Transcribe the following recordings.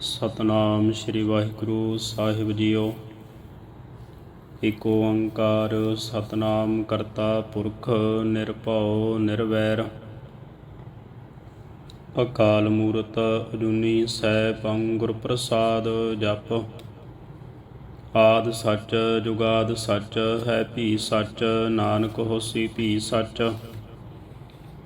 ਸਤਨਾਮ ਸ੍ਰੀ ਵਾਹਿਗੁਰੂ ਸਾਹਿਬ ਜੀਓ। ਏਕ ਓੰਕਾਰ, ਸਤਨਾਮ ਕਰਤਾ ਪੁਰਖ, ਨਿਰਭਉ, ਨਿਰਵੈਰ। ਅਕਾਲ ਮੂਰਤ, ਅਜੂਨੀ ਸੈਭੰ ਗੁਰ ਪ੍ਰਸਾਦ ਜਪ। ਆਦ ਸੱਚ, ਜੁਗਾਦ ਸੱਚ, ਹੈ ਭੀ ਸੱਚ, ਨਾਨਕ ਹੋਸੀ ਭੀ ਸੱਚ।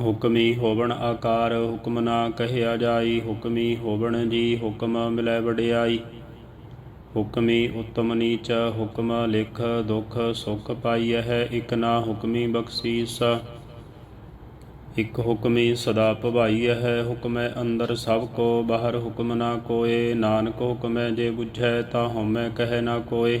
ਹੁਕਮੀ ਹੋਵਣ ਆਕਾਰ ਹੁਕਮ ਨਾ ਕਹਿਆ ਜਾਈ, ਹੁਕਮੀ ਹੋਵਣ ਜੀ ਹੁਕਮ ਮਿਲੈ ਵਡਿਆਈ। ਹੁਕਮੀ ਉਤਮ ਨੀਚ, ਹੁਕਮ ਲਿਖ ਦੁਖ ਸੁਖ ਪਾਈਐ ਹੈ ਇਕ ਨਾ ਹੁਕਮੀ ਬਖਸ਼ੀਸ। ਇਕ ਹੁਕਮੀ ਸਦਾ ਭਵਾਈਐ ਹੈ ਹੁਕਮੈ ਅੰਦਰ ਸਭ ਕੋ, ਬਾਹਰ ਹੁਕਮ ਨਾ ਕੋਏ, ਨਾਨਕ ਹੁਕਮੈ ਜੇ ਬੁਝੈ, ਤਾ ਹਉਮੈ ਕਹਿ ਨਾ ਕੋਏ।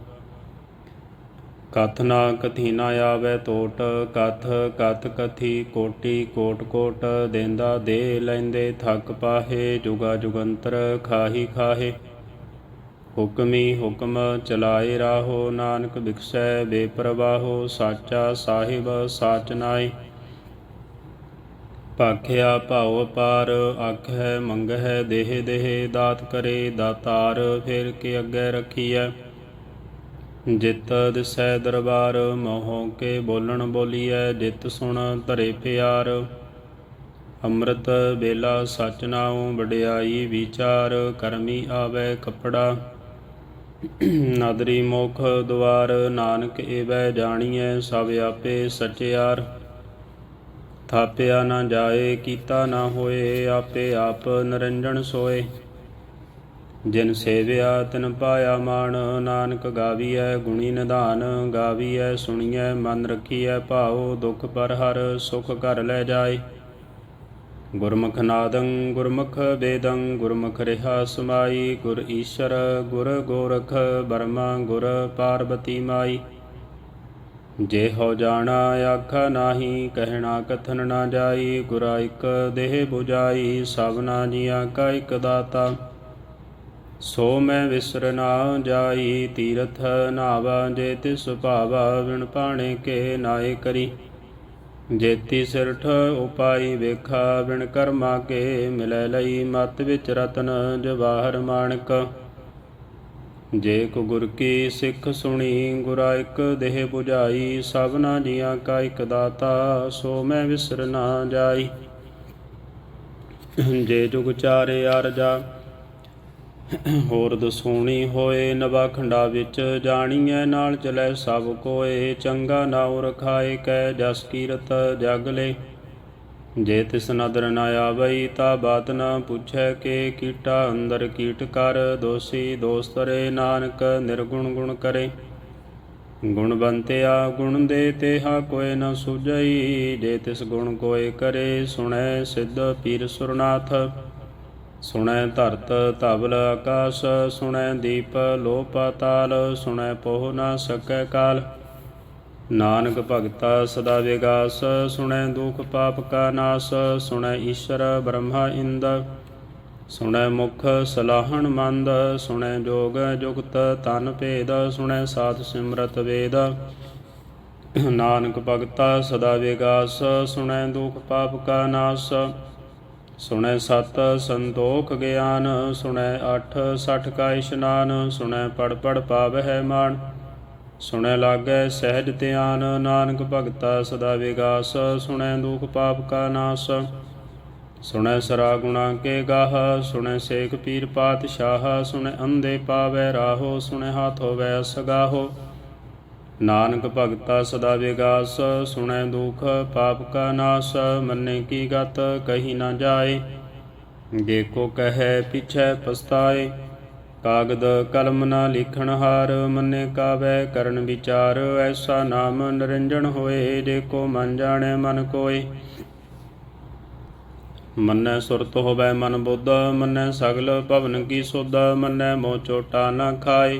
ਕਥ ਨਾ ਕਥੀ ਨਾ ਆਵੇ ਟੋਟ ਕਥ ਕਥ ਕਥੀ ਕੋਟੀ, ਕੋਟ ਕੋਟ ਦੇਂਦਾ ਦੇ ਲੈਂਦੇ ਥੱਕ ਪਾਹੇ, ਜੁਗਾ ਜੁਗੰਤਰ ਖਾਹੀ ਖਾਹੇ। ਹੁਕਮੀ ਹੁਕਮ ਚਲਾਏ ਰਾਹੋ, ਨਾਨਕ ਬਿਕਸੈ ਬੇਪਰਵਾਹੋ, ਸਾਚਾ ਸਾਹਿਬ ਸਾਚ ਨਾਏ ਭਾਖਿਆ ਭਾਉ ਪਾਰ ਆਖੈ ਮੰਗਹਿ ਦੇਹ ਦੇਹ, ਦਾਤ ਕਰੇ ਦਾਤਾਰ, ਫਿਰ ਕੇ ਅੱਗੇ ਰਖੀਐ। ਜਿਤ ਦਿਸੈ ਦਰਬਾਰ, ਮੋਹ ਕੇ ਬੋਲਣ ਬੋਲੀਐ, ਜਿਤ ਸੁਣ ਧਰੇ ਪਿਆਰ। ਅੰਮ੍ਰਿਤ ਬੇਲਾ ਸਚ ਨਾਉ ਵਡਿਆਈ ਵਿਚਾਰ, ਕਰਮੀ ਆਵੇ ਕਪੜਾ। ਨਾਦਰੀ ਮੋਖ ਦੁਆਰ, ਨਾਨਕ ਏਵੈ ਜਾਣੀਐ, ਸਭ ਆਪੇ ਸਚਿਆਰ। ਥਾਪਿਆ ਨਾ ਜਾਏ, ਕੀਤਾ ਨਾ ਹੋਏ, ਆਪੇ ਆਪ ਨਰੰਜਣ ਸੋਏ। ਜਿਨ ਸੇਵਿਆ ਤਿਨ ਪਾਇਆ ਮਾਨ ਨਾਨਕ ਗਾਵੀਐ ਗੁਣੀ ਨਿਧਾਨ, ਗਾਵੀਐ ਸੁਣੀਐ, ਮਨ ਰਖੀਐ ਭਾਉ, ਦੁਖ ਪਰ ਹਰ ਸੁਖ ਘਰ ਲੈ ਜਾਏ। ਗੁਰਮੁਖ ਨਾਦੰ, ਗੁਰਮੁਖ ਵੇਦੰ, ਗੁਰਮੁਖ ਰਿਹਾ ਸਮਾਈ, ਗੁਰ ਈਸ਼ਰ, ਗੁਰ ਗੋਰਖ, ਬਰਮਾ, ਗੁਰ ਪਾਰਬਤੀ ਮਾਈ। ਜੇ ਹੋ ਜਾਣਾ ਆਖਾ ਨਾਹੀ, ਕਹਿਣਾ ਕਥਨ ਨਾ ਜਾਈ, ਗੁਰਾ ਇਕ ਦੇਹ 부ਜਾਈ ਸਭਨਾ ਜੀਆਂ ਕਾ ਇਕ ਦਾਤਾ। ਸੋ ਮੈਂ ਵਿਸਰ ਨਾ ਜਾਈ, ਤੀਰਥ ਨਾਵਾ ਜੇ ਤਿਸ ਭਾਵਾ ਵਿਣ ਪਾਣੇ ਕੇ ਨਾਏ ਕਰੀ। ਜੇਤੀ ਸਿਰਠ ਉਪਾਈ ਵੇਖਾ ਵਿਣ ਕਰਮਾ ਕੇ, ਮਿਲੈ ਲਈ ਮਤ ਵਿੱਚ ਰਤਨ ਜਵਾਹਰ ਮਾਣਕ। ਜੇ ਕੋ ਗੁਰ ਕੀ ਸਿੱਖ ਸੁਣੀ, ਗੁਰਾ ਇਕ ਦੇਹ 부ਝਾਈ ਸਭਨਾ ਜੀਆਂ ਕਾ ਇਕ ਦਾਤਾ, ਸੋ ਮੈਂ ਵਿਸਰ ਨਾ ਜਾਈ। ਜੇ ਜੁਗ ਚਾਰੇ ਅਰਜਾ ਹੋਰ ਦਸੂਣੀ ਹੋਏ ਨਵਾ ਖੰਡਾ ਵਿੱਚ ਜਾਣੀਐ ਨਾਲ ਚਲੈ ਸਭ ਕੋਏ, ਚੰਗਾ ਨਾਉ ਰਖਾਏ ਕੈ ਜਸ ਕੀਰਤ ਜਗ ਲੈ। ਜੇ ਤਿਸ ਨਦਰ ਨ ਆਵਈ ਤਾ ਬਾਤ ਨ ਪੁੱਛੈ ਕੇ ਕੀਟਾ ਅੰਦਰ ਕੀਟ ਕਰ, ਦੋਸੀ ਦੋਸਤਰੇ ਨਾਨਕ ਨਿਰਗੁਣ ਗੁਣ ਕਰੇ। ਗੁਣਵੰਤਿਆ ਗੁਣ ਦੇ ਤੇਹਾ ਕੋਇ ਨ ਸੁਝਈ, ਜੇ ਤਿਸ ਗੁਣ ਕੋਇ ਕਰੇ ਸੁਣੈ ਸਿੱਧ ਪੀਰ ਸੁਰਨਾਥ। ਸੁਣੈ ਧਰਤ ਧਵਲ ਆਕਾਸ਼, ਸੁਣੈ ਦੀਪ ਲੋ ਪਾਤਾਲ ਸੁਣੈ ਪੋਹ ਨਾ ਸਕੈ ਕਾਲ। ਨਾਨਕ ਭਗਤਾ ਸਦਾ ਵਿਗਾਸ, ਸੁਣੈ ਦੁਖ ਪਾਪ ਕਾ ਨਾਸ, ਸੁਣੈ ਈਸ਼ਰ ਬ੍ਰਹਮਾ ਇੰਦ। ਸੁਣੈ ਮੁਖ ਸਲਾਹਣ ਮੰਦ, ਸੁਣੈ ਜੋਗ ਜੁਗਤ ਤਨ ਭੇਦ, ਸੁਣੈ ਸਾਧ ਸਿਮਰਤ ਵੇਦ। ਨਾਨਕ ਭਗਤਾ ਸਦਾ ਵਿਗਾਸ, ਸੁਣੈ ਦੁਖ ਪਾਪ ਕਾ ਨਾਸ। ਸੁਣੈ ਸਤ ਸੰਤੋਖ ਗਿਆਨ, ਸੁਣੈ ਅਠ ਸਠ ਕਾ ਇਸ਼ਨਾਨ, ਸੁਣੈ ਪੜ ਪੜ ਪਾਵਹਿ ਮਾਨ। ਸੁਣੈ ਲਾਗੈ ਸਹਿਜ ਧਿਆਨ, ਨਾਨਕ ਭਗਤਾ ਸਦਾ ਵਿਗਾਸ, ਸੁਣੈ ਦੁਖ ਪਾਪ ਕਾ ਨਾਸ। ਸੁਣੈ ਸਰਾ ਗੁਣਾ ਕੇ ਗਾਹ, ਸੁਣੈ ਸੇਖ ਪੀਰ ਪਾਤਸ਼ਾਹ, ਸੁਣੈ ਅੰਧੇ ਪਾਵੈ ਰਾਹੋ, ਸੁਣੈ ਹਾਥ ਹੋਵੈ ਸਗਾਹੋ ਨਾਨਕ ਭਗਤਾ ਸਦਾ ਵਿਗਾਸ, ਸੁਣੈ ਦੁਖ, ਪਾਪ ਕਾ ਨਾਸ, ਮੰਨੇ ਕੀ ਗਤ, ਕਹੀ ਨਾ ਜਾਏ। ਜੇ ਕੋ ਕਹੈ, ਪਿਛੈ ਪਸਤਾਏ ਕਾਗਦ ਕਲਮ ਨਾ ਲਿਖਣ ਹਾਰ, ਮੰਨੇ ਕਾਵੈ ਕਰਨ ਵਿਚਾਰ। ਐਸਾ ਨਾਮ ਨਿਰੰਜਨ ਹੋਏ ਜੇ ਕੋ ਮਨ ਜਾਣੈ ਮਨ ਕੋਏ। ਮੰਨੈ ਸੁਰਤ ਹੋਵੈ ਮਨ ਬੁੱਧ, ਮੰਨੈ ਸਗਲ ਭਵਨ ਕੀ ਸੁਧ, ਮੰਨੈ ਮੋਹ ਚੋਟਾ ਨਾ ਖਾਏ।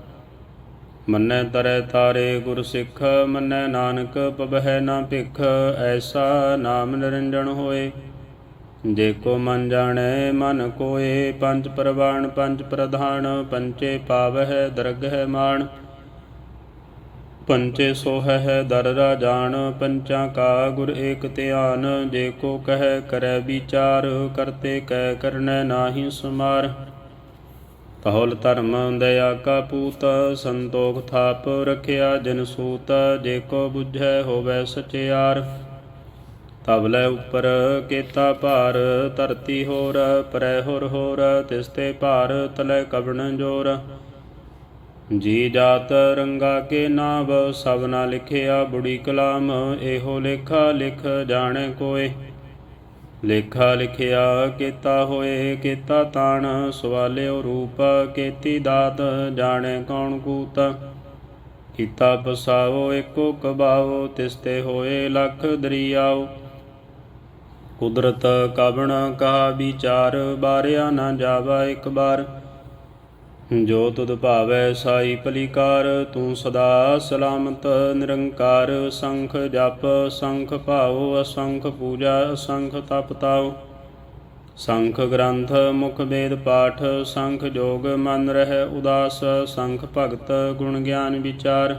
ਮੰਨੈ ਤਰੈ ਤਾਰੇ ਗੁਰ ਸਿੱਖ, ਮੰਨੈ ਨਾਨਕ ਪਵਹਿ ਨਾ ਭਿਖ, ਐਸਾ ਨਾਮ ਨਿਰੰਜਨ ਹੋਏ। ਜੇ ਕੋ ਮਨ ਜਾਣੈ, ਮਨ ਕੋਏ, ਪੰਜ ਪ੍ਰਵਾਣ, ਪੰਜ ਪ੍ਰਧਾਨ, ਪੰਚੇ ਪਾਵਹਿ, ਦਰਗਹਿ ਮਾਣ। ਪੰਚੇ ਸੋਹੈ ਦਰ ਰਾਜਾਨ ਪੰਚਾਂ ਕਾ ਗੁਰ ਏਕ ਧਿਆਨ। ਜੇ ਕੋ ਕਹਿ, ਕਰੈ ਵਿਚਾਰ, ਕਰਤੇ ਕੈ ਕਰਨੈ ਨਾਹੀ ਸਮਾਰ। ਕਹੋਲ ਧਰਮ ਦਇਆ ਕਾ ਪੂਤ, ਸੰਤੋਖ ਥਾਪ ਰਖਿਆ ਜਨ ਸੂਤ, ਜੇ ਕੋ ਬੁਝੈ ਹੋਵੈ ਸਚਿਆਰ। ਤਬ ਉਪਰ ਕੀਤਾ ਭਾਰ, ਧਰਤੀ ਹੋਰ, ਪਰੈ ਹੋਰ ਹੋਰ, ਤਿਸ ਤੇ ਭਾਰ ਤਲੇ ਕਵਣ ਜੋਰ। ਜੀ ਜਾਤ ਰੰਗਾ ਕੇ ਨਾਮ ਸਭਨਾ ਲਿਖਿਆ ਬੁੜੀ ਕਲਾਮ, ਇਹੋ ਲੇਖਾ ਲਿਖ ਜਾਣੇ ਕੋਏ। ਲੇਖਾ ਲਿਖਿਆ, ਕੀਤਾ ਹੋਏ, ਕੀਤਾ ਤਾਣ, ਸਵਾਲਿਓ ਰੂਪ, ਕੀਤੀ ਦਾਤ, ਜਾਣੈ ਕੌਣ ਕੂਤ। ਕੀਤਾ ਪਸਾਵੋ ਏਕੋ ਕਬਾਵੋ, ਤਿਸ ਤੇ ਹੋਏ ਲਖ ਦਰਿਆਓ। ਕੁਦਰਤ ਕਵਣ ਕਹਾ ਵਿਚਾਰ, ਬਾਰਿਆ ਨਾ ਜਾਵਾ ਇੱਕ ਬਾਰ। ਜੋ ਤੁਧ ਭਾਵੈ ਸਾਈ ਭਲੀਕਾਰ ਤੂੰ ਸਦਾ ਸਲਾਮਤ, ਨਿਰੰਕਾਰ, ਸੰਖ ਜਪ, ਸੰਖ ਭਾਉ, ਅਸੰਖ ਪੂਜਾ, ਅਸੰਖ ਤਪ ਤਾਉ। ਸੰਖ ਗ੍ਰੰਥ, ਮੁਖ ਵੇਦ ਪਾਠ, ਸੰਖ ਜੋਗ ਮਨ ਰਹਿ ਉਦਾਸ, ਸੰਖ ਭਗਤ ਗੁਣ ਗਿਆਨ ਵਿਚਾਰ।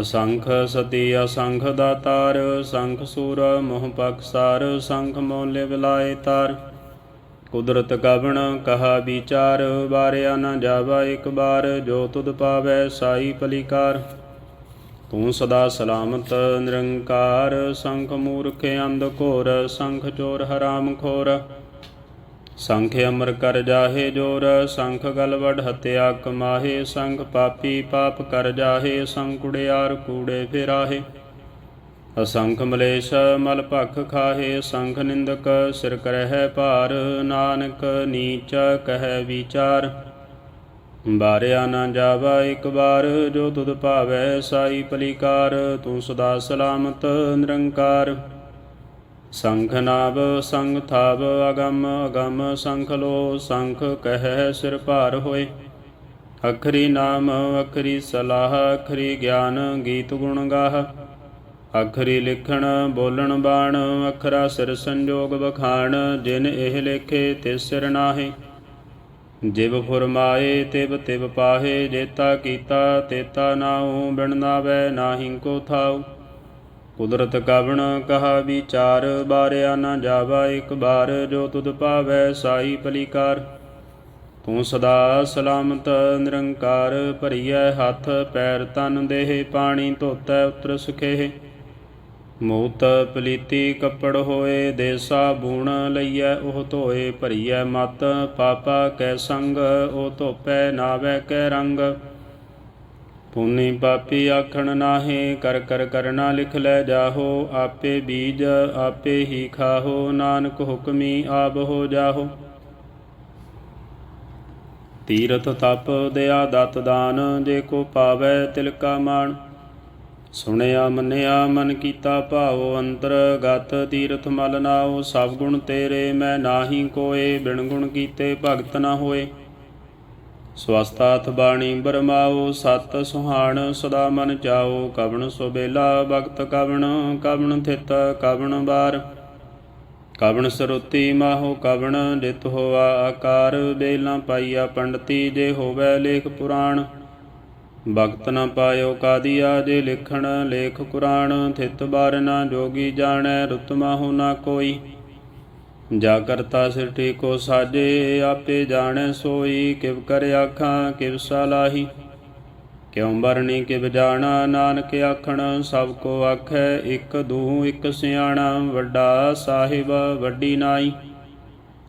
ਅਸੰਖ ਸਤੀ, ਅਸੰਖ ਦਾਤਾਰ, ਸੰਖ ਸੂਰ, ਮੋਹ ਪਕਸਾਰ ਸੰਖ ਮੋਲੇ ਵਿਲਾਏ ਤਾਰ। ਕੁਦਰਤ ਗਵਣ, ਕਹਾ ਵਿਚਾਰ, ਵਾਰਿਆ ਨਾ ਜਾਵਾ ਇੱਕ ਬਾਰ, ਜੋ ਤੁਧ ਪਾਵੈ ਸਾਈ ਪਲੀਕਾਰ ਤੂੰ ਸਦਾ ਸਲਾਮਤ, ਨਿਰੰਕਾਰ, ਸੰਖ ਮੂਰਖ ਅੰਧ ਘੋਰ, ਸੰਖ ਚੋਰ ਹਰਾਮ ਖੋਰ। ਸੰਖ ਅਮਰ ਕਰ ਜਾਹੇ ਜੋਰ, ਸੰਖ ਗਲਵੜ ਹਤਿਆ ਕਮਾਹੇ, ਸੰਖ ਪਾਪੀ ਪਾਪ ਕਰ ਜਾਹੇ ਸੰਖ ਕੁੜਿਆਰ ਕੂੜੇ ਫਿਰਾਹੇ। ਅਸੰਖ ਮਲੇਸ਼ ਮਲ ਭਖ ਖਾਹੇ, ਸੰਖ ਨਿੰਦਕ ਸਿਰ ਕਰਹਿ ਭਾਰ, ਨਾਨਕ ਨੀਚ ਕਹਿ ਵਿਚਾਰ। ਬਾਰਿਆ ਨਾ ਜਾਵਾ ਇੱਕ ਵਾਰ, ਜੋ ਤੁਧ ਭਾਵੈ ਸਾਈ ਪਲੀਕਾਰ, ਤੂੰ ਸਦਾ ਸਲਾਮਤ ਨਿਰੰਕਾਰ। ਸੰਖ ਨਾਵ, ਸੰਗ ਥਾਵ, ਅਗੰਮ ਅਗੰਮ ਸੰਖ ਲੋ, ਸੰਖ ਕਹਿ ਸਿਰ ਭਾਰ ਹੋਏ। ਅਖਰੀ ਨਾਮ, ਅਖਰੀ ਸਲਾਹ, ਅਖਰੀ ਗਿਆਨ, ਗੀਤ ਗੁਣ ਗਾਹ। ਅਖਰੀ ਲਿਖਣ, ਬੋਲਣ ਬਾਣ, ਅਖਰਾ ਸਿਰ ਸੰਜੋਗ ਬਖਾਣ ਜਿਨ ਇਹ ਲੇਖੇ ਤਿਸ ਸਿਰ ਨਾਹੇ। ਜਿਵ ਫੁਰਮਾਏ ਤਿਵ ਤਿਵ ਪਾਹੇ, ਜੇਤਾ ਕੀਤਾ, ਤੇਤਾ ਨਾਉ, ਬਿਨ ਨਾਵੈ ਨਾਹੀ ਕੋ ਥਾਉ। ਕੁਦਰਤ ਕਵਣ ਕਹਾ ਵਿਚਾਰ, ਬਾਰਿਆ ਨਾ ਜਾਵਾ ਇੱਕ ਬਾਰ, ਜੋ ਤੁਧ ਪਾਵੈ ਸਾਈ ਪਲੀਕਾਰ ਤੂੰ ਸਦਾ ਸਲਾਮਤ, ਨਿਰੰਕਾਰ, ਭਰੀਐ ਹੱਥ, ਪੈਰ ਤਨ ਦੇਹ, ਪਾਣੀ ਧੋਤੈ, ਉਤਰ ਸੁਖੇ ਮੂਤ ਪਲੀਤੀ ਕੱਪੜ ਹੋਏ, ਦੇਸਾ ਬੂਣ ਲਈਐ, ਉਹ ਧੋਏ ਭਰੀਐ ਮਤ। ਪਾਪਾ ਕੈ ਸੰਗ, ਉਹ ਧੋਪੈ ਨਾਵੈ ਕੈ ਰੰਗ। ਪੁਨੀ ਪਾਪੀ ਆਖਣ ਨਾਹੀ, ਕਰ ਕਰ ਕਰਨਾ ਲਿਖ ਲੈ ਜਾਹੋ। ਆਪੇ ਬੀਜ ਆਪੇ ਹੀ ਖਾਹੋ, ਨਾਨਕ ਹੁਕਮੀ ਆਬ ਹੋ ਜਾਹੋ। ਤੀਰਥ ਤਪ ਦਇਆ ਦਤ ਦਾਨ, ਜੇ ਕੋ ਪਾਵੈ ਤਿਲਕਾ ਮਾਣ। ਸੁਣਿਆ, ਮੰਨਿਆ, ਮਨ ਕੀਤਾ ਭਾਉ ਅੰਤਰ, ਗਤ ਤੀਰਥ ਮਲ ਨਾਉ, ਸਭ ਗੁਣ ਤੇਰੇ ਮੈਂ ਨਾਹੀ ਕੋਏ, ਬਿਨ ਗੁਣ ਕੀਤੇ ਭਗਤ ਨਾ ਹੋਏ। ਸਵਸਤਾਥ ਬਾਣੀ ਬਰਮਾਓ ਸਤ ਸੁਹਾਣ ਸਦਾ ਮਨ ਚਾਓ ਕਵਣ ਸੁਬੇਲਾ ਭਗਤ ਕਵਣ ਕਵਣ ਥਿਤ, ਕਵਣ ਬਾਰ। ਕਵਣ ਸਰੋਤੀ ਮਾਹੋ, ਕਵਣ ਜਿਤ ਹੋਆ ਆਕਾਰ, ਬੇਲਾ ਪਾਈਆ ਪੰਡਤੀ, ਜੇ ਹੋਵੇ ਲੇਖ ਪੁਰਾਣ। ਭਗਤ ਨ ਪਾਇਓ ਕਾਦੀਆ ਜੇ ਲਿਖਣ, ਲੇਖ ਕੁਰਾਨ, ਥਿਤ ਬਾਰ ਨਾ ਜੋਗੀ ਜਾਣੈ, ਰੁਤ ਮਾਹੋ ਨਾ ਕੋਈ। ਜਾ ਕਰਤਾ ਸਿਰਟੀ ਕੋ ਸਾਜੇ, ਆਪੇ ਜਾਣੈ ਸੋਈ, ਕਿਵ ਕਰ ਆਖਾਂ, ਕਿਵ ਸਲਾਹੀ ਕਿਉ ਬਰਣੀ ਕਿਵ ਜਾਣਾ, ਨਾਨਕ ਆਖਣ, ਸਭ ਕੋ ਆਖੈ, ਇੱਕ ਦੂ ਇਕ ਸਿਆਣਾ, ਵੱਡਾ ਸਾਹਿਬ, ਵੱਡੀ ਨਾਈ।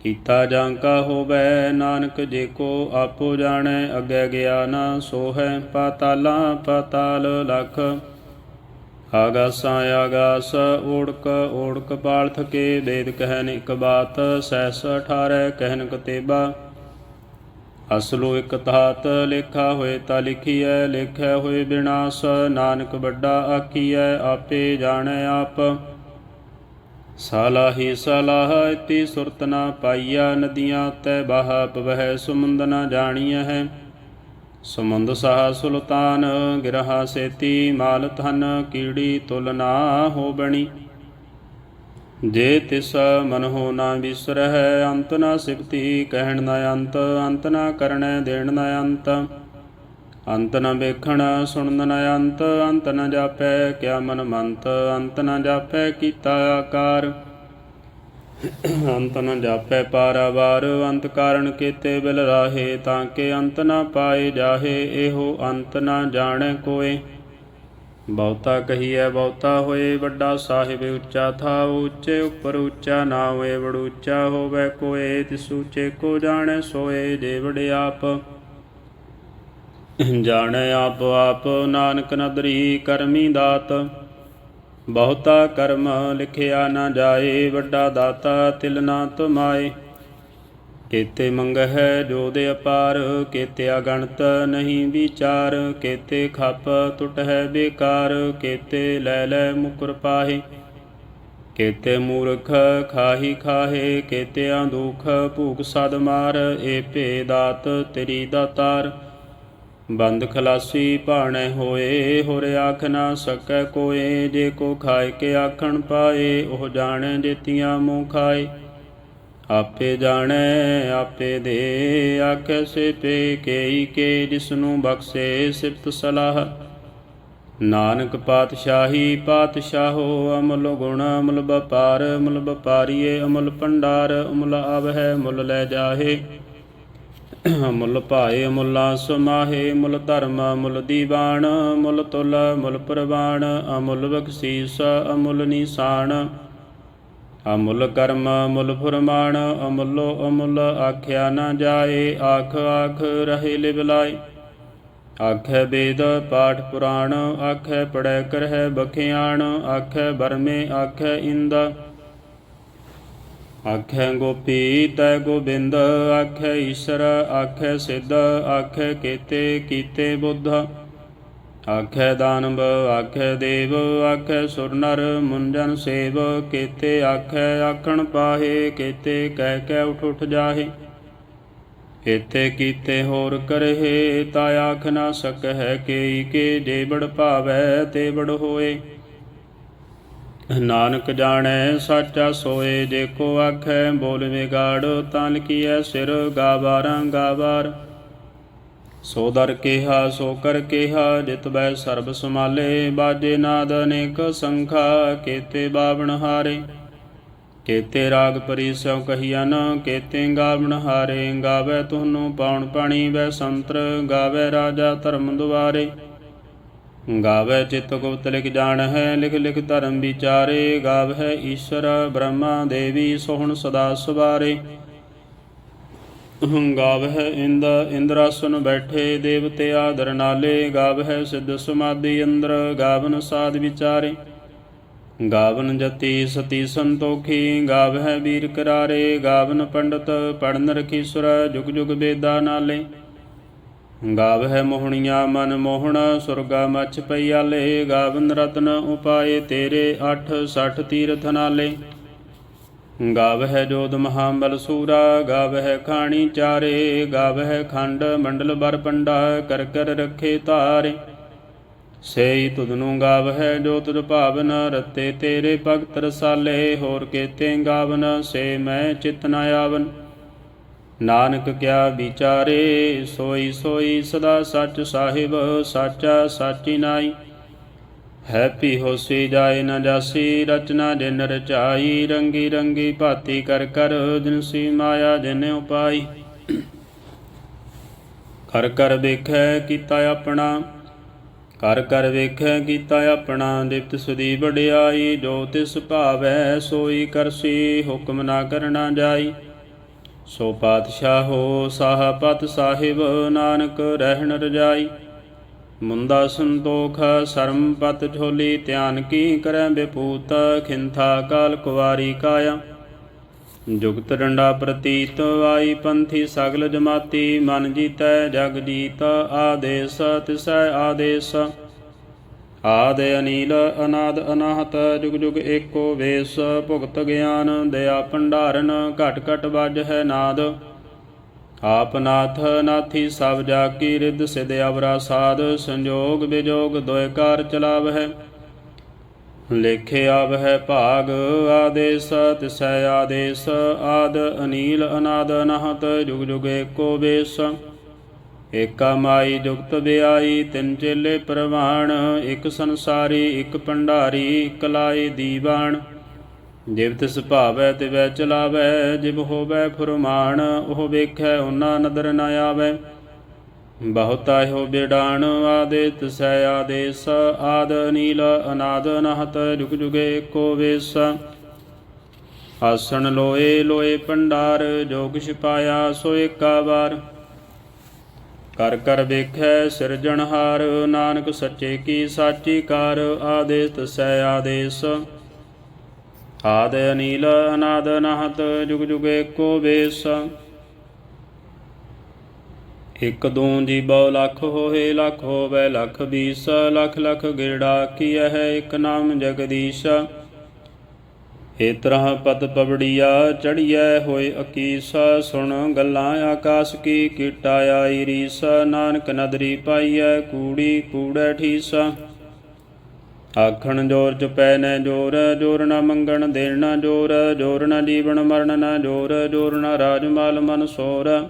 ਕੀਤਾ ਜਾਂ ਕਾ ਹੋਵੇ, ਨਾਨਕ ਜੇ ਕੋ ਆਪੋ ਜਾਣੈ, ਅੱਗੇ ਗਿਆਨ ਸੋ ਹੈ ਪਾਤਾਲਾਂ ਪਾਤਾਲ ਲਖ। ਆਗਾਸਾਂ ਆਗਾਸ, ਓੜਕ ਓੜਕ ਪਾਲ ਥਕੇ ਵੇਦ ਕਹਿਨ ਇਕ ਬਾਤ ਸੈਸ 18 ਕਹਿਨ ਕਤੇਬਾ। ਅਸਲੋ ਇਕ ਤਾਤ ਲੇਖਾ ਹੋਏ ਤਾ ਲਿਖੀਐ, ਲੇਖੈ ਹੋਏ ਬਿਨਾਸ਼, ਨਾਨਕ ਵੱਡਾ ਆਖੀਐ, ਆਪੇ ਜਾਣੈ ਆਪ। ਸਾਲਾਹੀ ਸਲਾਹ ਇਤੀ ਸੁਰਤ ਨਾ ਪਾਈਆ, ਨਦੀਆਂ ਤੈ ਬਾਹ ਪਵਹਿ, ਸਮੁੰਦ ਨਾ ਜਾਣੀਐ ਹੈ। ਸਮੁੰਦ ਸਾਹ ਸੁਲਤਾਨ, ਗਿਰਹਾ ਸੇਤੀ, ਮਾਲ ਧਨ ਕੀੜੀ ਤੁਲ ਨਾ ਹੋ ਬਣੀ। ਜੇ ਤਿਸ ਮਨ ਹੋ ਨਾ ਵਿਸਰਹਿ, ਅੰਤ ਨਾ ਸਿਫਤੀ, ਕਹਿਣ ਨਾ ਅੰਤ ਅੰਤ ਨਾ ਕਰਣੈ ਦੇਣ ਨਾ ਅੰਤ। ਅੰਤ ਨ ਵੇਖਣ ਸੁਣਨ ਨ ਅੰਤ ਅੰਤ ਨ ਜਾਪੈ ਕਿਆ ਮਨ ਮੰਤ, ਅੰਤ ਨ ਜਾਪੈ ਕੀਤਾ ਆਕਾਰ। ਅੰਤ ਨ ਜਾਪੈ ਪਾਰਾਵਾਰ, ਅੰਤ ਕਾਰਣ ਕੀਤੇ ਬਿਲ ਰਾਹੇ, ਤਾਂ ਕਿ ਅੰਤ ਨ ਪਾਏ ਜਾਹੇ, ਇਹੋ ਅੰਤ ਨ ਜਾਣੈ ਕੋਏ। ਬਹੁਤਾ ਕਹੀਐ, ਬਹੁਤਾ ਹੋਏ, ਵੱਡਾ ਸਾਹਿਬ ਉੱਚਾ ਥਾ, ਉੱਚੇ ਉੱਪਰ ਉੱਚਾ ਨਾ ਹੋਏ ਬੜ ਹੋਵੇ ਕੋਏ, ਤਿਸ ਉੱਚੇ ਕੋ ਜਾਣੈ ਸੋਏ, ਜੇ ਵਡ ਆਪ ਜਾਣੈ ਆਪ ਆਪ ਨਾਨਕ ਨਦਰੀ ਕਰਮੀ ਦਾਤ। ਬਹੁਤਾ ਕਰਮ ਲਿਖਿਆ ਨਾ ਜਾਏ, ਵੱਡਾ ਦਾਤਾ ਤਿਲ ਨਾ ਤੁਮਾਏ। ਕੇਤੇ ਮੰਗਹਿ ਜੋ ਦੇ ਅਪਾਰ ਕੇਤੇ ਅਗਣਤ ਨਹੀਂ ਵਿਚਾਰ। ਕੇਤੇ ਖਪ ਟੁਟਹਿ ਬੇਕਾਰ, ਕੇਤੇ ਲੈ ਲੈ ਮੁਕਰ ਪਾਹੇ। ਕੇਤੇ ਮੂਰਖ ਖਾਹੀ ਖਾਹੇ, ਕੇਤਿਆਂ ਦੁਖ ਭੂਖ ਸਦ ਮਾਰ। ਏ ਭੇ ਦਾਤ ਤੇਰੀ ਦਾਤਾਰ। ਬੰਦ ਖਲਾਸੀ ਭਾਣੇ ਹੋਏ, ਹੋਰ ਆਖ ਨਾ ਸਕੈ ਕੋਏ, ਜੇ ਕੋ ਖਾਏ ਕੇ ਆਖਣ ਪਾਏ, ਉਹ ਜਾਣੈ ਜੇਤੀਆਂ ਮੂੰਹ ਖਾਏ। ਆਪੇ ਜਾਣੈ, ਆਪੇ ਦੇ, ਆਖੇ ਸੇ ਪੇ ਕੇਈ ਕੇ, ਜਿਸਨੂੰ ਬਖਸ਼ੇ ਸਿਫਤ ਸਲਾਹ। ਨਾਨਕ ਪਾਤਸ਼ਾਹੀ ਪਾਤਸ਼ਾਹੋ, ਅਮਲ ਗੁਣ ਅਮਲ ਵਪਾਰ, ਅਮਲ ਵਪਾਰੀਏ, ਅਮਲ ਭੰਡਾਰ, ਅਮਲ ਆਵਹਿ, ਮੁੱਲ ਲੈ ਜਾਹੇ। ਮੁੱਲ ਭਾਏ, ਮੁੱਲਾ ਸਮਾਹੇ, ਮੁੱਲ ਧਰਮ, ਮੁੱਲ ਦੀਵਾਨ, ਮੁੱਲ ਤੁਲ, ਮੁੱਲ ਪ੍ਰਵਾਨ, ਅਮੁੱਲ ਬਖਸ਼ੀਸ, ਅਮੁੱਲ ਨਿਸ਼ਾਨ, ਅਮੁੱਲ ਕਰਮ ਮੁੱਲ ਫਰਮਾਨ, ਅਮੁੱਲੋ ਅਮੁੱਲ ਆਖਿਆ ਨਾ ਜਾਏ, ਆਖ ਆਖ ਰਹੇ ਲਿਵਲਾਏ ਆਖੈ ਵੇਦ, ਪਾਠ ਪੁਰਾਣ, ਆਖੈ ਪੜੈ ਕਰਹਿ ਬਖਿਆਣ, ਆਖੈ ਬਰਮੇ ਆਖੈ ਇੰਦ। ਆਖੈ ਗੋਪੀ ਤੈ ਗੋਬਿੰਦ, ਆਖੈ ਈਸ਼ਰ, ਆਖੈ ਸਿੱਧ, ਆਖੈ ਕੀਤੇ ਕੀਤੇ ਬੁੱਧ। ਆਖੈ ਦਾਨਵ, ਆਖੈ ਦੇਵ, ਆਖੈ ਸੁਰਨਰ, ਮੁੰਜਨ ਸੇਵ। ਕੇਤੇ ਆਖੈ ਆਖਣ ਪਾਹੇ, ਕੇਤੇ ਕਹਿ ਕਹਿ ਉਠ ਉਠ ਜਾਹੇ। ਇਤੇ ਕੀਤੇ ਹੋਰ ਕਰਹਿ ਤਾ ਆਖ ਨਾ ਸਕਹਿ, ਕੇਈ ਕੇ ਜੇ ਭਾਵੈ ਤੇ ਬੜ ਹੋਏ। ਨਾਨਕ ਜਾਣੈ, ਸਾਚਾ ਸੋਏ ਜੇ ਕੋ ਆਖੈ, ਬੋਲ ਵਿਗਾੜ ਤਾਂ ਲਿਖੀਐ ਸਿਰ ਗਾਵਾਰਾਂ ਗਾਵਾਰ ਸੋ ਦਰ ਕੇਹਾ, ਸੋ ਕਰ ਕੇਹਾ, ਜਿਤ ਬੈ ਸਰਬ ਸਮਾਲੇ ਬਾਜੇ ਨਾਦ ਅਨੇਕ ਸੰਖਾ, ਕੇਤੇ ਬਾਵਣ ਹਾਰੇ। ਕੇਤੇ ਰਾਗ ਪਰੀ ਸਭ ਕਹੀਨ ਕੇਤੇ ਗਾਵਣ ਹਾਰੇ। ਗਾਵੇ ਤੁਹਾਨੂੰ ਪਾਉਣ ਪਾਣੀ ਵੈ ਸੰਤਰ, ਗਾਵੇ ਰਾਜਾ ਧਰਮ ਦੁਆਰੇ। ਗਾਵੇ ਚਿਤ ਗੁਪਤ ਲਿਖ ਜਾਣ ਹੈ ਲਿਖ ਲਿਖ ਧਰਮ ਵਿਚਾਰੇ ਗਾਵੇ ਈਸ਼ਰ ਬ੍ਰਹਮਾ ਦੇਵੀ ਸੋਹਣ ਸਦਾ ਸਵਾਰੇ। ਗਾਵਹਿ ਇੰਦ, ਇੰਦਰਾਸਨ ਬੈਠੇ ਦੇਵਤੇ ਆਦਰ ਨਾਲੇ, ਗਾਵਹਿ ਸਿੱਧ ਸਮਾਧੀ ਅੰਦਰ, ਗਾਵਨ ਸਾਧ ਵਿਚਾਰੇ। ਗਾਵਨ ਜਤੀ ਸਤੀ ਸੰਤੋਖੀ, ਗਾਵਹਿ ਵੀਰ ਕਰਾਰੇ, ਗਾਵਨ ਪੰਡਤ ਪੜਨ ਰਖੀਸੁਰ ਜੁਗ ਜੁਗ ਵੇਦਾ ਨਾਲੇ। ਗਾਵਹਿ ਮੋਹਣੀਆਂ ਮਨ ਮੋਹਣ, ਸੁਰਗਾ ਮਛ ਪਈਆਲੇ ਗਾਵਨ ਰਤਨ ਉਪਾਏ ਤੇਰੇ 8 60 ਤੀਰਥ ਨਾਲੇ। ਗਾਵਹਿ ਜੋਦ ਮਹਾਬਲ ਸੂਰਾ, ਗਾਵਹਿ ਖਾਣੀ ਚਾਰੇ, ਗਾਵਹਿ ਖੰਡ ਮੰਡਲ ਬਰ ਪੰਡਾ, ਕਰ ਕਰ ਰਖੇ ਧਾਰੇ ਸੇਈ ਤੁਧਨੂੰ ਗਾਵਹਿ ਜੋ ਤੁਧ ਭਾਵਨ, ਰਤੇ ਤੇਰੇ ਭਗਤ ਰਸਾਲੇ, ਹੋਰ ਕੇਤੇ ਗਾਵਨ, ਸੇ ਮੈਂ ਚਿਤ ਨ ਆਵਨ। ਨਾਨਕ ਕਿਆ ਵਿਚਾਰੇ, ਸੋਈ ਸੋਈ ਸਦਾ ਸੱਚ ਸਾਹਿਬ, ਸਾਚਾ ਸਾਚੀ ਨਾਈ। ਹੈਪੀ ਹੋਸੀ ਜਾਏ ਨਾ ਜਾਸੀ, ਰਚਨਾ ਜਿਨ ਰਚਾਈ, ਰੰਗੀ ਰੰਗੀ ਭਾਤੀ ਕਰ ਕਰ ਜਿਨਸੀ ਮਾਇਆ ਜਿਨ ਉਪਾਈ। ਕਰ ਕਰ ਵੇਖੈ ਕੀਤਾ ਆਪਣਾ, ਕਰ ਕਰ ਵੇਖੈ ਕੀਤਾ ਆਪਣਾ ਦਿਪਤ ਸੁਦੀ ਵਡਿਆਈ, ਜੋ ਤਿਸ ਭਾਵੈ ਸੋਈ ਕਰਸੀ, ਹੁਕਮ ਨਾ ਕਰਨਾ ਜਾਈ। ਸੋ ਪਾਤਸ਼ਾਹੋ ਸਾਹ ਪਤ ਸਾਹਿਬ, ਨਾਨਕ ਰਹਿਣ ਰਜਾਈ। ਮੁੰਦਾ ਸੰਤੋਖ ਸਰਮ ਪਤ ਝੋਲੀ, ਧਿਆਨ ਕੀ ਕਰੈ ਬਿਪੂਤ, ਖਿੰਥਾ ਕਾਲ ਕੁਵਾਰੀ ਕਾਇਆ। ਜੁਗਤ ਡੰਡਾ ਪ੍ਰਤੀਤ, ਆਈ ਪੰਥੀ ਸਗਲ ਜਮਾਤੀ। ਮਨ ਜੀਤੈ ਜਗ ਜੀਤ, ਆਦੇਸ, ਤਿਸੈ ਆਦੇਸ। ਆਦ ਅਨੀਲ ਅਨਾਦ ਅਨਾਹਤ, ਜੁਗ ਜੁਗ ਏਕੋ ਵੇਸ, ਭੁਗਤ ਗਿਆਨ, ਦਇਆ ਭੰਡਾਰਨ, ਘਟ ਘਟ ਵੱਜ ਹੈ ਨਾਦ। ਆਪ ਨਾਥ ਨਾਥੀ ਸਭ ਜਾ ਕੀ ਰਿੱਧ ਸਿਧ ਅਵਰਾ ਸਾਧ, ਸੰਜੋਗ ਵਿਜੋਗ ਦੋਇ ਚਲਾਵ ਹੈ ਲੇਖੇ ਆਵ ਹੈ ਭਾਗ, ਆਦੇਸ, ਤਿਸੈ ਆਦੇਸ, ਆਦ ਅਨੀਲ ਅਨਾਦ ਅਨਾਹਤ, ਜੁਗ ਜੁਗ ਏਕੋ ਵੇਸ। ਏਕਾ ਮਾਈ ਜੁਗਤ ਵਿਆਈ ਤਿੰਨ ਚੇਲੇ ਪ੍ਰਵਾਣ, ਇੱਕ ਸੰਸਾਰੀ, ਇੱਕ ਭੰਡਾਰੀ, ਇੱਕ ਲਾਏ ਦੀਵਾਨ। ਜਿਵ ਤਿਸ ਤੇ ਵੈ ਚਲਾਵੈ, ਜਿਵ ਹੋਵੈ ਫੁਰਮਾਨ, ਉਹ ਵੇਖੈ ਉਹਨਾਂ ਨਦਰ ਨ ਆਵੈ। ਬਹੁਤਾ ਹੋ ਬਿਡਾਣ ਆਦੇ ਤਿਸੈ ਆਦੇਸ, ਆਦ ਨੀਲ ਅਨਾਦ ਨਹਤ, ਜੁਗ ਜੁਗੇ ਏਕੋ ਵੇਸ। ਆਸਣ ਲੋਏ ਲੋਏ ਭੰਡਾਰ ਜੋ ਕਿਛ ਪਾਇਆ, ਸੋ ਏਕਾ ਵਾਰ। ਕਰ ਕਰ ਵੇਖੈ ਸਿਰਜਣਹਾਰ ਨਾਨਕ ਸੱਚੇ ਕੀ ਸਾਚੀ ਕਾਰ ਆਦੇਸ ਤਸੈ ਆਦੇਸ। ਆਦ ਅਨੀਲ, ਅਨਾਦ ਅਨਾਹਤ, ਜੁਗ ਜੁਗ ਏਕੋ ਵੇਸ। ਇਕ ਦੂੰ ਜੀ ਬਹੁ ਲੱਖ ਹੋਏ, ਲੱਖ ਹੋਵੇ ਲੱਖ ਬੀਸ, ਲੱਖ ਲੱਖ ਗਿਰੜਾ ਕੀਆ ਹੈ ਇਕ ਨਾਮ ਜਗਦੀਸ਼। ਏ ਤਰਹ ਪਤ ਪਵੜੀਆ ਚੜੀਐ ਹੋਏ ਅਕੀਸਾ, ਸੁਣ ਗੱਲਾਂ ਆਕਾਸ ਕੀ, ਕੀਟਾ ਆਈ ਰੀਸਾ, ਨਾਨਕ ਨਦਰੀ ਪਾਈਐ, ਕੂੜੀ ਕੂੜੈ ਠੀਸਾ। ਆਖਣ ਜੋਰ ਚਪੈ ਨੈ ਜੋਰ ਜੋਰ ਨਾ ਮੰਗਣ ਦੇਣ ਨਾ ਜੋਰ ਜੋਰ ਨਾ ਜੀਵਨ ਮਰਨ ਨਾ ਜੋਰ ਜੋਰ ਨਾ ਰਾਜ ਮਾਲ ਮਨ ਸੋਰ।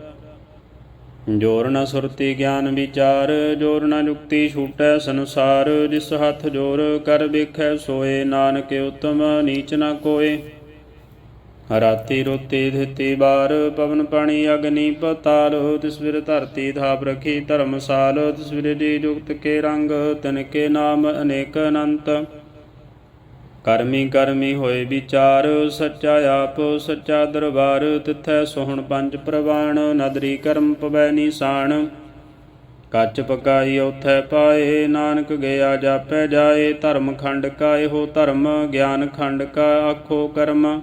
ਜੋਰ ਨ ਸੁਰਤੀ ਗਿਆਨ ਵਿਚਾਰ, ਜੋਰ ਨ ਜੁਕਤੀ ਛੂਟੈ ਸੰਸਾਰ, ਜਿਸ ਹੱਥ ਜੋਰ ਕਰ ਵੇਖੈ ਸੋਏ, ਨਾਨਕ ਉਤਮ ਨੀਚ ਨ ਕੋਏ। ਰਾਤੀ ਰੋਤੀ ਧਿਤੀ ਬਾਰ, ਪਵਨ ਪਾਣੀ ਅਗਨੀ ਪਤਾਲ ਤਿਸਵਿਰ ਧਰਤੀ ਧਾਪ ਰਖੀ ਧਰਮਸਾਲ ਤਿਸਵਿਰ ਜੀ ਜੁਗਤ ਕੇ ਰੰਗ, ਤਨ ਕੇ ਨਾਮ ਅਨੇਕ ਅਨੰਤ। ਕਰਮੀ ਕਰਮੀ ਹੋਏ ਵਿਚਾਰ, ਸੱਚਾ ਆਪ, ਸੱਚਾ ਦਰਬਾਰ, ਤਿਥੈ ਸੋਹਣ ਪੰਜ ਪ੍ਰਵਾਣ, ਨਦਰੀ ਕਰਮ ਪਵੈ ਨਿਸ਼ਾਨ। ਕੱਚ ਪਕਾਈ ਉਥੈ ਪਾਏ, ਨਾਨਕ ਗਿਆ ਜਾਪੈ ਜਾਏ, ਧਰਮ ਖੰਡ ਕਾ ਇਹੋ ਧਰਮ, ਗਿਆਨ ਖੰਡ ਕਾ ਆਖੋ ਕਰਮ।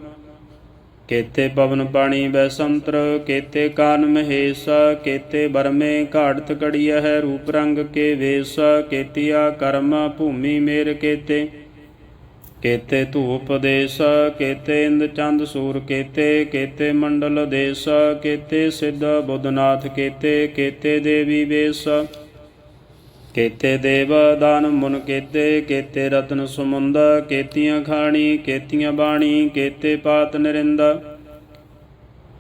ਕੇਤੇ ਪਵਨ ਪਾਣੀ ਬੈ ਸੰਤਰ, ਕੇਤੇ ਕਾਨ ਮਹੇਸ਼, ਕੇਤੇ ਬਰਮੇ ਘਾੜਤ ਕੜੀਐ ਹੈ ਰੂਪ ਰੰਗ ਕੇ ਵੇਸ, ਕੇਤੀਆ ਕਰਮ ਭੂਮੀ ਮੇਰ ਕੇਤੇ। ਕੇਤੇ ਧੂਪ ਦੇਸ ਕੇਤੇ ਇੰਦ ਚੰਦ ਸੂਰ ਕੇਤੇ ਕੇਤੇ ਮੰਡਲ ਦੇਸ, ਕੇਤੇ ਸਿੱਧ ਬੁੱਧਨਾਥ ਕੇਤੇ ਕੇਤੇ ਦੇਵੀ ਵੇਸ। ਕੇਤੇ ਦੇਵ ਦਾਨ ਮੁਨ ਕੇਤੇ ਕੇਤੇ ਰਤਨ ਸੁਮੰਦ, ਕੇਤੀਆਂ ਖਾਣੀ, ਕੇਤੀਆਂ ਬਾਣੀ, ਕੇਤੇ ਪਾਤ ਨਰਿੰਦ।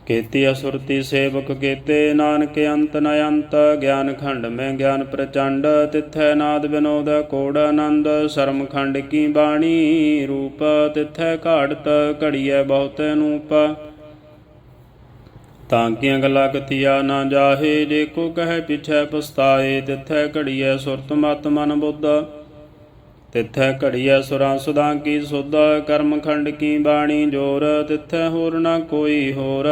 ਕੇਤੀ ਅਸੁਰਤੀ ਸੇਵਕ ਕੇਤੇ, ਨਾਨਕ ਅੰਤ ਨ ਅੰਤ, ਗਿਆਨ ਖੰਡ ਮੈਂ ਗਿਆਨ ਪ੍ਰਚੰਡ, ਤਿਥੈ ਨਾਦ ਬਿਨੋਦ ਕੋੜ ਆਨੰਦ, ਸ਼ਰਮ ਖੰਡ ਕੀ ਬਾਣੀ ਰੂਪ, ਤਿਥੈ ਘਾੜਤ ਘੜੀਐ ਬਹੁਤ ਅਨੂਪ ਤਾਂ ਕੀਆਂ ਗੱਲਾਂ ਕਤੀਆ ਨਾ ਜਾਹੇ, ਜੇ ਕੋ ਕਹੈ ਪਿਛੈ ਪਸਤਾਏ ਤਿਥੈ ਘੜੀਐ ਸੁਰਤ ਮਤ ਮਨ ਬੁੱਧ। ਤਿਥੈ ਘੜੀਐ ਸੁਰਾਂ ਸੁਦਾਂ ਕੀ ਸੁਧ, ਕਰਮ ਖੰਡ ਕੀ ਬਾਣੀ ਜੋਰ, ਤਿਥੈ ਹੋਰ ਨਾ ਕੋਈ ਹੋਰ।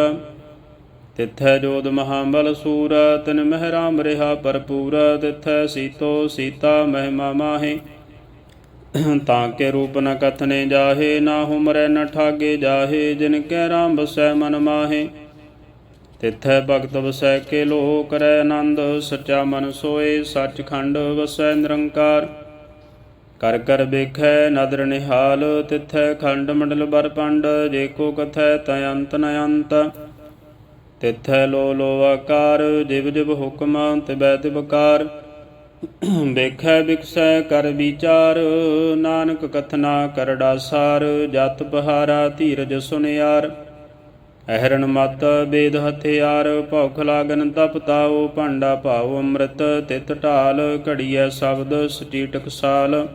ਤਿਥੈ ਜੋਦ ਮਹਾਬਲ ਸੂਰ, ਤਿਨ ਮਹਿਰਾਮ ਰਿਹਾ ਭਰਪੂਰ। ਤਿਥੈ ਸੀਤੋ ਸੀਤਾ ਮਹਿਮਾ ਮਾਹੇ। ਤਾਂ ਕੇ ਰੂਪ ਨ ਕਥਨੇ ਜਾਹੇ, ਨਾ ਹੁਮਰੈ ਨ ਠਾਗੇ ਜਾਹੇ, ਜਿਨ ਕੈ ਰਾਮ ਬਸੈ ਮਨ ਮਾਹੇ। ਤਿਥੈ ਭਗਤ ਵਸੈ ਕੇ ਲੋ ਕਰੈ ਆਨੰਦ, ਸੱਚਾ ਮਨ ਸੋਏ ਸੱਚ ਖੰਡ ਵਸੈ ਨਿਰੰਕਾਰ। ਕਰ ਕਰ ਵੇਖੈ ਨਦਰ ਨਿਹਾਲ, ਤਿਥੈ ਖੰਡ ਮੰਡਲ ਬਰਪੰਡ ਜੇ ਕੋ ਕਥੈ ਤੈ ਅੰਤ ਨ ਅੰਤ। ਤਿਥੈ ਲੋ ਲੋ ਆਕਾਰ, ਜਿਵ ਜਿਵ ਹੁਕਮ ਤਿਬੈ ਤਿਬਕਾਰ ਵੇਖੈ ਵਿਕਸੈ ਕਰ ਵਿਚਾਰ, ਨਾਨਕ ਕਥਨਾ ਕਰੜਾ ਸਾਰ ਜਤ ਬਹਾਰਾ ਧੀਰਜ ਸੁਨਿਆਰ। ਅਹਰਨ ਮਤ ਬੇਦ ਹਥਿਆਰ, ਭੌਖ ਲਾਗਨ ਤਪ ਤਾਓ ਭਾਂਡਾ ਭਾਉ ਅੰਮ੍ਰਿਤ, ਤਿਤ ਢਾਲ, ਘੜੀਐ ਸ਼ਬਦ ਸਟੀ ਟਕਸਾਲ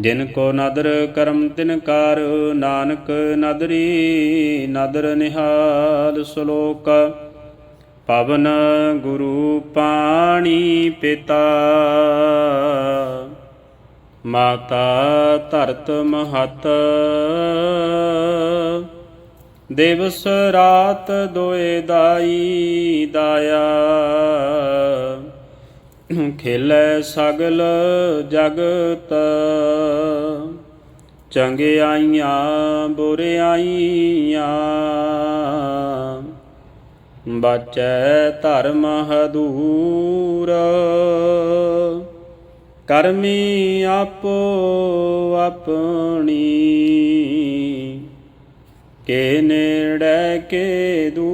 ਜਿਨ ਕੋ ਨਦਰ ਕਰਮ ਤਿਨ ਕਾਰ, ਨਾਨਕ ਨਦਰੀ, ਨਦਰ ਨਿਹਾਲ ਸ਼ਲੋਕ। ਪਵਨ ਗੁਰੂ ਪਾਣੀ ਪਿਤਾ। ਮਾਤਾ ਧਰਤ ਮਹਤ। ਦਿਵਸ ਰਾਤ ਦੋਏ ਦਾਈ ਦਾਇਆ। ਖੇਲੇ ਸਗਲ ਜਗਤ। ਚੰਗਿਆਈਆਂ ਬੁਰਿਆਈਆਂ ਬਚੈ ਧਰਮ ਹਦੂਰ। ਕਰਮੀ ਆਪੋ ਆਪਣੀ। ਕੇ ਨੇੜੇ, ਕੇ ਦੂ